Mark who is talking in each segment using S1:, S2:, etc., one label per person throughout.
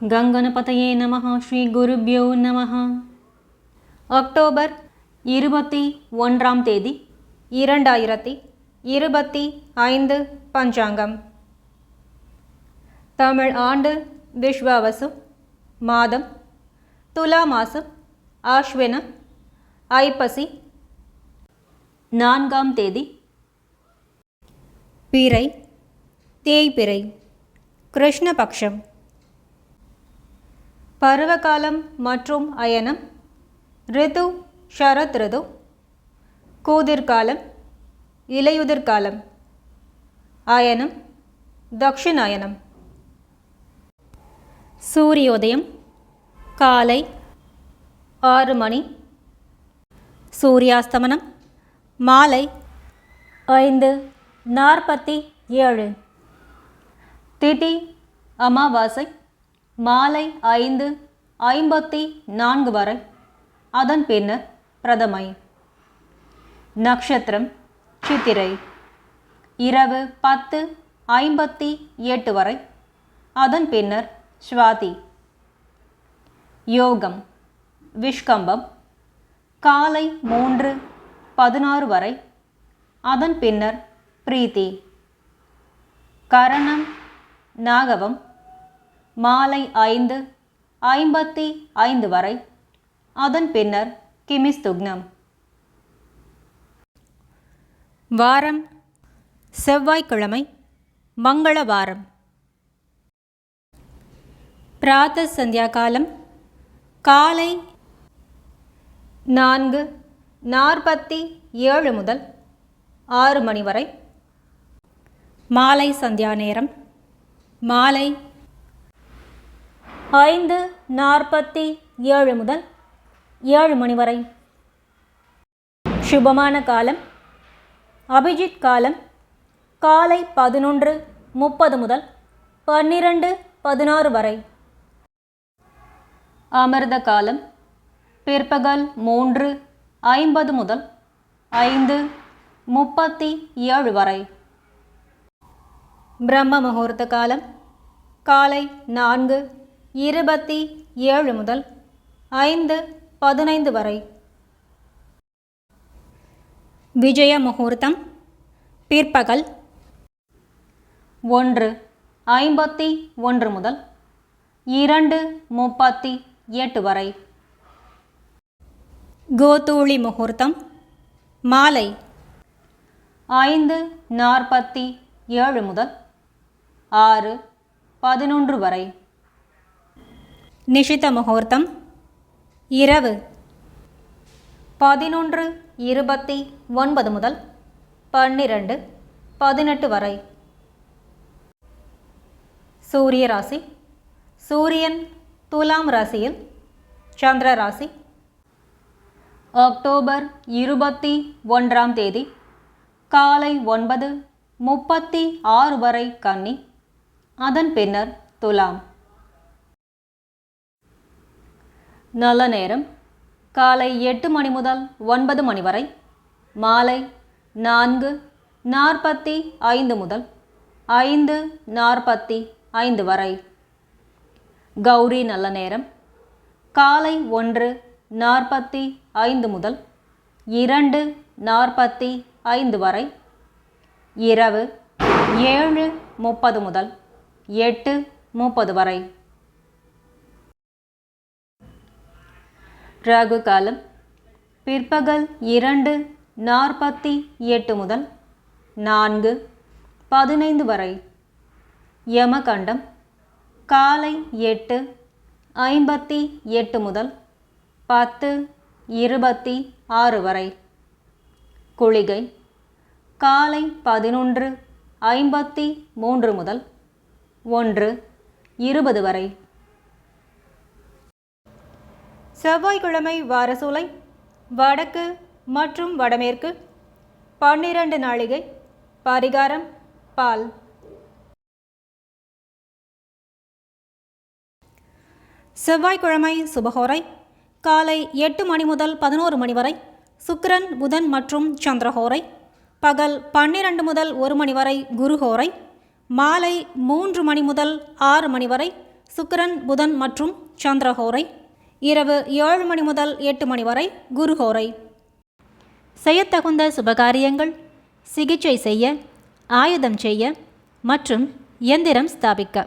S1: கங்கணபதையே நம ஸ்ரீ குருபியோ நம அக்டோபர் இருபத்தி ஒன்றாம் தேதி இரண்டாயிரத்தி இருபத்தி ஐந்து பஞ்சாங்கம். தமிழ் ஆண்டு விஸ்வாவசு மாதம் துலா மாதம் ஆஷ்வின ஐப்பசி நான்காம் தேதி. பிறை தேய்பிறை கிருஷ்ணபக்ஷம். பருவகாலம் மற்றும் அயனம். ரிது ஷரத் ரிது. கூதிர்காலம் இலையுதிர்காலம். அயனம் தக்ஷிணாயனம். சூரியோதயம் காலை ஆறு மணி. சூரியாஸ்தமனம் மாலை ஐந்து நாற்பத்தி ஏழு. திதி அமாவாசை மாலை ஐந்து ஐம்பத்தி நான்கு வரை. அதன் பின்னர் பிரதமை. நட்சத்திரம் சித்திரை. இரவு பத்து ஐம்பத்தி எட்டு வரை. அதன் பின்னர் ஸ்வாதி யோகம் விஷ்கம்பம். காலை மூன்று பதினாறு வரை. அதன் பின்னர் பிரீத்தி. கரணம் நாகவம். மாலை ஐந்து ஐம்பத்தி ஐந்து வரை. அதன் பின்னர் கிமிஸ்துக்னம் வாரம் செவ்வாய்க்கிழமை மங்களவாரம். பிராத்த சந்தியா காலம் காலை நான்கு நாற்பத்தி ஏழு முதல் ஆறு மணி வரை. மாலை சந்தியா நேரம் மாலை ஐந்து நாற்பத்தி ஏழு முதல் ஏழு மணி வரை. சுபமான காலம். அபிஜித் காலம் காலை பதினொன்று முப்பது முதல் பன்னிரண்டு பதினாறு வரை. அமிர்த காலம் பிற்பகல் மூன்று ஐம்பது முதல் ஐந்து முப்பத்தி ஏழு வரை. பிரம்ம முகூர்த்த காலம் காலை நான்கு இருபத்தி ஏழு முதல் ஐந்து பதினைந்து வரை. விஜய முகூர்த்தம் பிற்பகல் ஒன்று ஐம்பத்தி ஒன்று முதல் இரண்டு முப்பத்தி எட்டு வரை. கோதூளி முகூர்த்தம் மாலை ஐந்து நாற்பத்தி ஏழு முதல் ஆறு பதினொன்று வரை. நிஷித முகூர்த்தம். இரவு. பதினொன்று இருபத்தி ஒன்பது முதல் பன்னிரண்டு பதினெட்டு வரை. சூரிய ராசி. சூரியன் துலாம் ராசியில் சந்திர ராசி. அக்டோபர் இருபத்தி ஒன்றாம் தேதி காலை ஒன்பது முப்பத்தி ஆறு வரை கன்னி. அதன் பின்னர் துலாம். நல்ல நேரம். காலை எட்டு மணி முதல் ஒன்பது மணி வரை. மாலை நான்கு நாற்பத்தி ஐந்து முதல் ஐந்து நாற்பத்தி ஐந்து வரை. கௌரி நல்ல நேரம். காலை ஒன்று நாற்பத்தி ஐந்து முதல் இரண்டு நாற்பத்தி ஐந்து வரை. இரவு ஏழு முப்பது முதல் எட்டு முப்பது வரை. ராகு காலம் பிற்பகல் இரண்டு நாற்பத்தி எட்டு முதல் நான்கு பதினைந்து வரை. யமகண்டம் காலை எட்டு ஐம்பத்தி எட்டு முதல் பத்து இருபத்தி ஆறு வரை. குளிகை காலை பதினொன்று ஐம்பத்தி மூன்று முதல் ஒன்று இருபது வரை. செவ்வாய்க்கிழமை வாரசூலை வடக்கு மற்றும் வடமேற்கு பன்னிரண்டு நாளிகை பரிகாரம் பால். செவ்வாய்க்கிழமை சுபஹோரை காலை எட்டு மணி முதல் பதினோரு மணி வரை சுக்கிரன் புதன் மற்றும் சந்திரஹோரை பகல் பன்னிரண்டு முதல் ஒரு மணி வரை குருஹோரை மாலை மூன்று மணி முதல் ஆறு மணி வரை சுக்கிரன் புதன் மற்றும் சந்திரஹோரை இரவு ஏழு மணி முதல் எட்டு மணி வரை குருஹோரை. செய்யத்தகுந்த சுபகாரியங்கள் சிகிச்சை செய்ய ஆயுதம் செய்ய மற்றும் இயந்திரம் ஸ்தாபிக்க.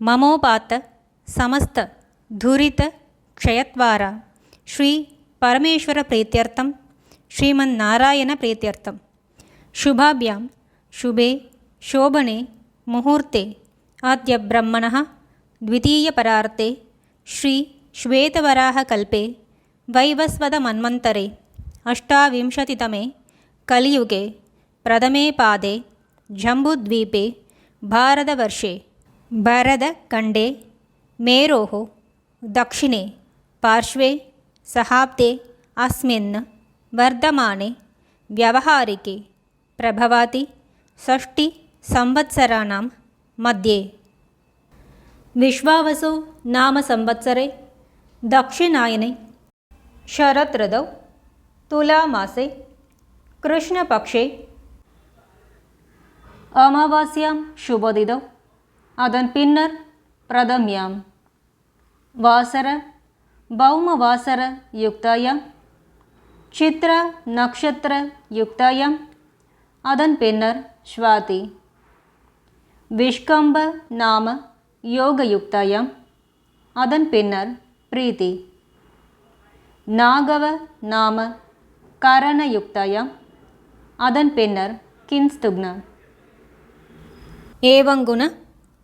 S1: ममोपात समस्त धुरित क्षयत्वार। समस्तधुरितक्षयत्वारा श्रीपरमेश्वरप्रीत्यर्थं श्रीमन्नारायणप्रीत्यर्थं शुभाभ्यां शुभे शोभने मुहूर्ते। अद्य ब्रह्मणः द्वितीयपरार्ते श्रीश्वेतवराहकल्पे वैवस्वतमन्वन्तरे अष्टाविंशतितमे कलियुगे। प्रथमे पादे। जम्बुद्वीपे भारतवर्षे। भरतखण्डे मेरोः दक्षिणे पार्श्वे सहाब्दे अस्मिन् वर्धमाने व्यवहारिके प्रभवाति षष्टिसंवत्सराणां मध्ये विश्वावसो नाम संवत्सरे दक्षिणायने शरदृतौ तुलामासे कृष्णपक्षे अमावास्यां शुभदिदौ அதன் பின்னர் பிரதம்யாம். வாசர பௌம வாசர யுக்தாயம். சித்ர நக்ஷத்திர யுக்தாயம். அதன் பின்னர் ஸ்வாதி. விஷ்கம்ப நாம யோக யோகயுக்தாயம் அதன் பின்னர் பிரீத்தி. நாகவ நாம கரணயுக்தாயம் அதன் பின்னர் கின்ஸ்துக்ன. ஏவங்குண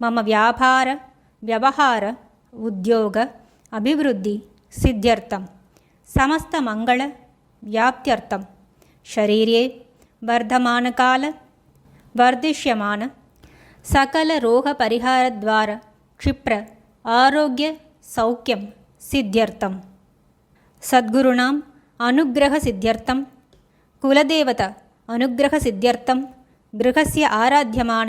S1: मम ವ್ಯಾಪಾರ ವ್ಯವಹಾರ ಉದ್ಯೋಗ ಅಭಿವೃದ್ಧಿ ಸಿದ್ಧ್ಯರ್ಥಂ ಸಮಸ್ತ ಮಂಗಳ ವ್ಯಾಪ್ತ್ಯರ್ಥಂ ಶರೀರೇ ವರ್ಧಮಾನಕಾಲ क्षिप्र आरोग्यसौख्यं सिद्ध्यर्थं सद्गुरूणाम् ಕ್ಷಿಪ್ರ ಆರೋಗ್ಯ अनुग्रहसिद्ध्यर्थं गृहस्य आराध्यमान